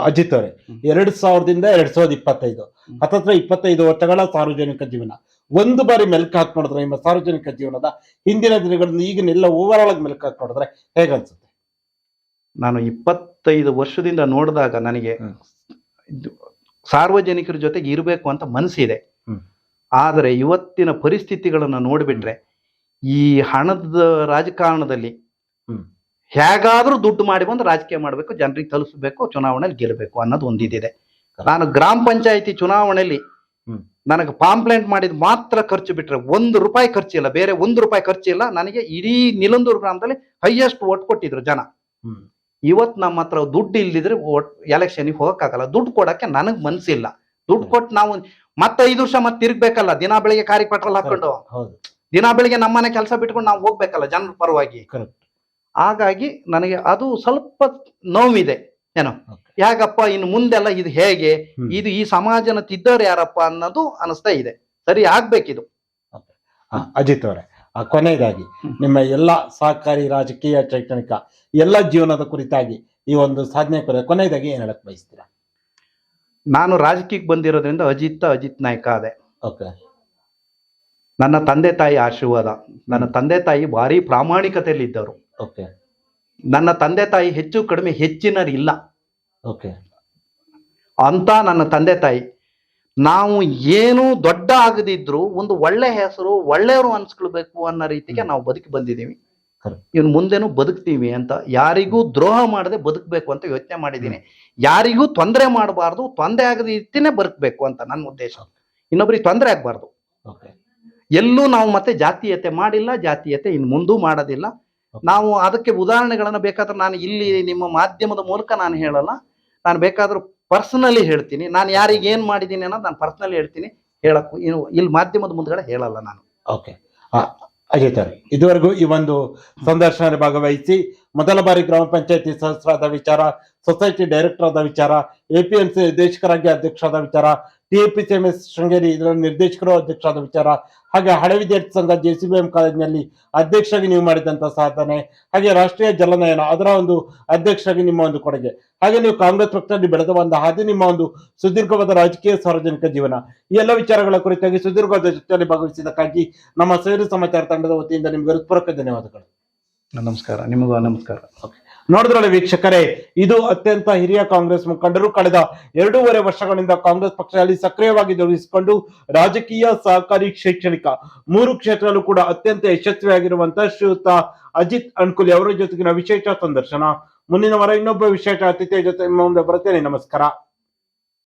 ಅಜಿತ್ ಅವರೇ. ಎರಡ್ ಸಾವಿರದಿಂದ ಎರಡ್ ಸಾವಿರದ ಇಪ್ಪತ್ತೈದು. ಹತ್ತತ್ರ ಇಪ್ಪತ್ತೈದು ವರ್ಷಗಳ ಸಾರ್ವಜನಿಕ ಜೀವನ ಒಂದು ಬಾರಿ ಮೆಲ್ಕು ಹಾಕಿ ನೋಡಿದ್ರೆ ನಿಮ್ಮ ಸಾರ್ವಜನಿಕ ಜೀವನದ ಹಿಂದಿನ ದಿನಗಳನ್ನು ಈಗಿನೆಲ್ಲ ಓವರ್ ಆಗಿ ಮೆಲ್ಕು ಹಾಕಿ ನೋಡಿದ್ರೆ ಹೇಗನ್ಸುತ್ತೆ ನಾನು ಇಪ್ಪತ್ತೈದು ವರ್ಷದಿಂದ ನೋಡಿದಾಗ ನನಗೆ ಇದು ಸಾರ್ವಜನಿಕರ ಜೊತೆಗೆ ಇರಬೇಕು ಅಂತ ಮನಸ್ಸಿದೆ. ಆದರೆ ಇವತ್ತಿನ ಪರಿಸ್ಥಿತಿಗಳನ್ನು ನೋಡಿಬಿಟ್ರೆ ಈ ಹಣದ ರಾಜಕಾರಣದಲ್ಲಿ. ಹೇಗಾದ್ರೂ ದುಡ್ಡು ಮಾಡಿ ಬಂದು ರಾಜಕೀಯ ಮಾಡಬೇಕು ಜನರಿಗೆ ತಲುಪಿಸಬೇಕು ಚುನಾವಣೆಯಲ್ಲಿ ಗೆಲ್ಲಬೇಕು ಅನ್ನೋದು ಒಂದಿದೆ ನಾನು ಗ್ರಾಮ ಪಂಚಾಯಿತಿ ಚುನಾವಣೆಯಲ್ಲಿ ನನಗೆ ಪಾಂಪ್ಲೆಂಟ್ ಮಾಡಿದ ಮಾತ್ರ ಖರ್ಚು ಬಿಟ್ರೆ ಒಂದು ರೂಪಾಯಿ ಖರ್ಚಿಲ್ಲ ಬೇರೆ ಒಂದು ರೂಪಾಯಿ ಖರ್ಚಿಲ್ಲ ನನಗೆ ಇಡೀ ನಿಲಂದೂರು ಗ್ರಾಮದಲ್ಲಿ ಹೈಯೆಸ್ಟ್ ಓಟ್ ಕೊಟ್ಟಿದ್ರು ಜನ. ಇವತ್ತು ಇವತ್ ನಮ್ಮ ಹತ್ರ ದುಡ್ಡು ಇಲ್ದಿದ್ರೆ ಎಲೆಕ್ಷನಿಗೆ ಹೋಗಕ್ಕಾಗಲ್ಲ. ದುಡ್ಡು ಕೊಡಕ್ಕೆ ನನಗೆ ಮನ್ಸಿಲ್ಲ. ದುಡ್ಡು ಕೊಟ್ಟು ನಾವು ಮತ್ತೆ ಐದು ವರ್ಷ ಮತ್ತೆ ತಿರ್ಗ್ಬೇಕಲ್ಲ ದಿನ ಬೆಳಿಗ್ಗೆ ಕಾರಿಗೆ ಪೆಟ್ರೋಲ್ ಹಾಕೊಂಡು. ದಿನ ಬೆಳಿಗ್ಗೆ ನಮ್ಮನೆ ಕೆಲಸ ಬಿಟ್ಕೊಂಡು ನಾವು ಹೋಗ್ಬೇಕಲ್ಲ ಜನರ ಪರವಾಗಿ. ಹಾಗಾಗಿ ನನಗೆ ಅದು ಸ್ವಲ್ಪ ನೋವಿದೆ. ಏನೋ. ಯಾಕಪ್ಪ ಇನ್ನು ಮುಂದೆಲ್ಲ ಇದು ಹೇಗೆ? ಇದು ಈ ಸಮಾಜನ ತಿದ್ದವ್ರು ಯಾರಪ್ಪ ಅನ್ನೋದು ಅನಿಸ್ತಾ ಇದೆ. ಸರಿ ಆಗ್ಬೇಕಿದು. ಅಜಿತ್ ಅವರೇ ಆ, ಕೊನೆಯದಾಗಿ ನಿಮ್ಮ ಎಲ್ಲ ಸಹಕಾರಿ ರಾಜಕೀಯ ಶೈಕ್ಷಣಿಕ ಎಲ್ಲ ಜೀವನದ ಕುರಿತಾಗಿ ಈ ಒಂದು ಸಾಧನೆ ಕೊನೆದಾಗಿ ಕೊನೆಯದಾಗಿ ಏನ್ ಹೇಳಕ್ ಬಯಸ್ತೀರಾ? ನಾನು ರಾಜಕೀಯಕ್ಕೆ ಬಂದಿರೋದ್ರಿಂದ ಅಜಿತ್ ಅಜಿತ್ ನಾಯ್ಕ ಅದೇ. ಓಕೆ ನನ್ನ ತಂದೆ ತಾಯಿ ಆಶೀರ್ವಾದ. ನನ್ನ ತಂದೆ ತಾಯಿ ಭಾರಿ ಪ್ರಾಮಾಣಿಕತೆಯಲ್ಲಿ ಇದ್ದವರು ಓಕೆ ನನ್ನ ತಂದೆ ತಾಯಿ ಹೆಚ್ಚು ಕಡಿಮೆ ಹೆಚ್ಚಿನರು ಇಲ್ಲ ಓಕೆ ಅಂತ ನನ್ನ ತಂದೆ ತಾಯಿ ನಾವು ಏನು ದೊಡ್ಡ ಆಗದಿದ್ರು ಒಂದು ಒಳ್ಳೆ ಹೆಸರು ಒಳ್ಳೆಯವರು ಅನ್ಸ್ಕೊಳ್ಬೇಕು ಅನ್ನೋ ರೀತಿಗೆ ನಾವು ಬದುಕಿ ಬಂದಿದ್ದೀವಿ. ಇವ್ನು ಇನ್ನು ಮುಂದೆನೂ ಬದುಕ್ತೀವಿ ಅಂತ ಯಾರಿಗೂ ದ್ರೋಹ ಮಾಡದೆ ಬದುಕಬೇಕು ಅಂತ ಯೋಚನೆ ಮಾಡಿದ್ದೀನಿ. ಯಾರಿಗೂ ತೊಂದರೆ ಮಾಡಬಾರ್ದು ತೊಂದರೆ ಆಗದ ರೀತಿನೇ ಬದುಕಬೇಕು ಅಂತ ನನ್ನ ಉದ್ದೇಶ. ಇನ್ನೊಬ್ರಿಗೆ ತೊಂದರೆ ಆಗಬಾರ್ದು. ಓಕೆ ಎಲ್ಲೂ ನಾವು ಮತ್ತೆ ಜಾತೀಯತೆ ಮಾಡಿಲ್ಲ ಜಾತೀಯತೆ ಇನ್ನು ಮುಂದೂ ಮಾಡೋದಿಲ್ಲ. ನಾವು ಅದಕ್ಕೆ ಉದಾಹರಣೆಗಳನ್ನು ಬೇಕಾದ್ರೆ ನಾನು ಇಲ್ಲಿ ನಿಮ್ಮ ಮಾಧ್ಯಮದ ಮೂಲಕ ನಾನು ಹೇಳಲ್ಲ. ನಾನು ಬೇಕಾದ್ರೂ ಪರ್ಸನಲಿ ಹೇಳ್ತೀನಿ. ನಾನು ಯಾರಿಗೆ ಏನ್ ಮಾಡಿದ್ದೀನಿ ಅನ್ನೋದು ನಾನು ಪರ್ಸನಲಿ ಹೇಳ್ತೀನಿ. ಹೇಳಕ್ಕೂ ಇನ್ನು ಇಲ್ಲಿ ಮಾಧ್ಯಮದ ಮುಂದ್ಗಡೆ ಹೇಳಲ್ಲ ನಾನು. ಓಕೆ ಅಜಯ್ ಸರ್ ಇದುವರೆಗೂ ಈ ಒಂದು ಸಂದರ್ಶನ ಭಾಗವಹಿಸಿ ಮೊದಲ ಬಾರಿ ಗ್ರಾಮ ಪಂಚಾಯತಿ ಸದಸ್ಯರಾದ ವಿಚಾರ ಸೊಸೈಟಿ ಡೈರೆಕ್ಟರ್ ಆದ ವಿಚಾರ ಎಪಿಎಂಸಿ ನಿರ್ದೇಶಕರಾಗಿ ಅಧ್ಯಕ್ಷರಾದ ವಿಚಾರ TAP C M S Sringeri ಇದರ ನಿರ್ದೇಶಕರು ಅಧ್ಯಕ್ಷರಾದ ವಿಚಾರ ಹಾಗೆ ಹಳೆ ವಿದ್ಯಾರ್ಥಿ ಸಂಘ ಜೆ ಸಿ ಬಿ ಎಂ ಕಾಲೇಜಿನಲ್ಲಿ ಅಧ್ಯಕ್ಷರಾಗಿ ನೀವು ಮಾಡಿದಂತಹ ಸಾಧನೆ ಹಾಗೆ ರಾಷ್ಟ್ರೀಯ ಜಲನಯನ ಅದರ ಒಂದು ಅಧ್ಯಕ್ಷರಾಗಿ ನಿಮ್ಮ ಒಂದು ಕೊಡುಗೆ. ಹಾಗೆ ನೀವು ಕಾಂಗ್ರೆಸ್ ಪಕ್ಷದಲ್ಲಿ ಬೆಳೆದ ಬಂದ ಹಾದಿ ನಿಮ್ಮ ಒಂದು ಸುದೀರ್ಘವಾದ ರಾಜಕೀಯ ಸಾರ್ವಜನಿಕ ಜೀವನ. ಈ ಎಲ್ಲ ವಿಚಾರಗಳ ಕುರಿತಾಗಿ ಸುದೀರ್ಘವಾದ ಜೊತೆಯಲ್ಲಿ ಭಾಗವಹಿಸಿದ್ದಕ್ಕಾಗಿ ನಮ್ಮ ಸೇರು ಸಮಾಚಾರ ತಂಡದ ವತಿಯಿಂದ ನಿಮಗೆ ಹೃತ್ಪೂರ್ವಕ ಧನ್ಯವಾದಗಳು. ನಮಸ್ಕಾರ ನಿಮಗೂ ನಮಸ್ಕಾರ. ನೋಡಿದ್ರಲ್ಲ ವೀಕ್ಷಕರೇ, ಇದು ಅತ್ಯಂತ ಹಿರಿಯ ಕಾಂಗ್ರೆಸ್ ಮುಖಂಡರು ಕಳೆದ ಎರಡೂವರೆ ವರ್ಷಗಳಿಂದ ಕಾಂಗ್ರೆಸ್ ಪಕ್ಷದಲ್ಲಿ ಸಕ್ರಿಯವಾಗಿ ತೊಡಗಿಸಿಕೊಂಡು ರಾಜಕೀಯ ಸಹಕಾರಿ ಶೈಕ್ಷಣಿಕ ಮೂರು ಕ್ಷೇತ್ರಗಳು ಕೂಡ ಅತ್ಯಂತ ಯಶಸ್ವಿಯಾಗಿರುವಂತಹ ಶ್ರೀಯುತ ಅಜಿತ್ ಅಣ್ಕುಲಿ ಅವರ ಜೊತೆಗಿನ ವಿಶೇಷ ಸಂದರ್ಶನ. ಮುಂದಿನ ವಾರ ಇನ್ನೊಬ್ಬ ವಿಶೇಷ ಅತಿಥಿಯ ಜೊತೆ ಮುಂದೆ ಬರುತ್ತೇನೆ. ನಮಸ್ಕಾರ.